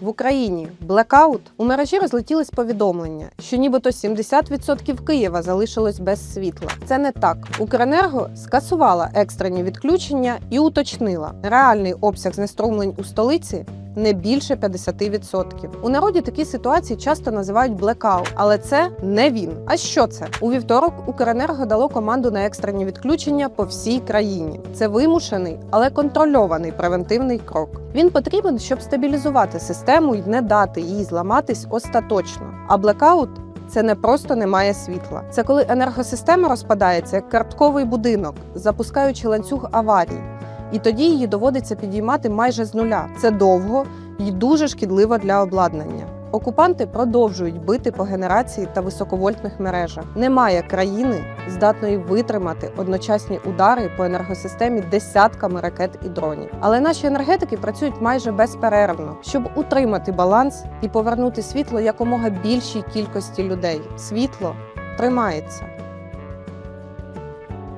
В Україні блекаут у мережі розлетілись повідомлення, що нібито 70% Києва залишилось без світла. Це не так. Укренерго скасувала екстрені відключення і уточнила, реальний обсяг знеструмлень у столиці не більше 50%. У народі такі ситуації часто називають блекаут, але це не він. А що це? У вівторок Укренерго дало команду на екстрені відключення по всій країні. Це вимушений, але контрольований превентивний крок. Він потрібен, щоб стабілізувати систему і не дати їй зламатись остаточно. А блекаут це не просто немає світла. Це коли енергосистема розпадається як картковий будинок, запускаючи ланцюг аварій. І тоді її доводиться підіймати майже з нуля. Це довго і дуже шкідливо для обладнання. Окупанти продовжують бити по генерації та високовольтних мережах. Немає країни, здатної витримати одночасні удари по енергосистемі десятками ракет і дронів. Але наші енергетики працюють майже безперервно, щоб утримати баланс і повернути світло якомога більшій кількості людей. Світло тримається.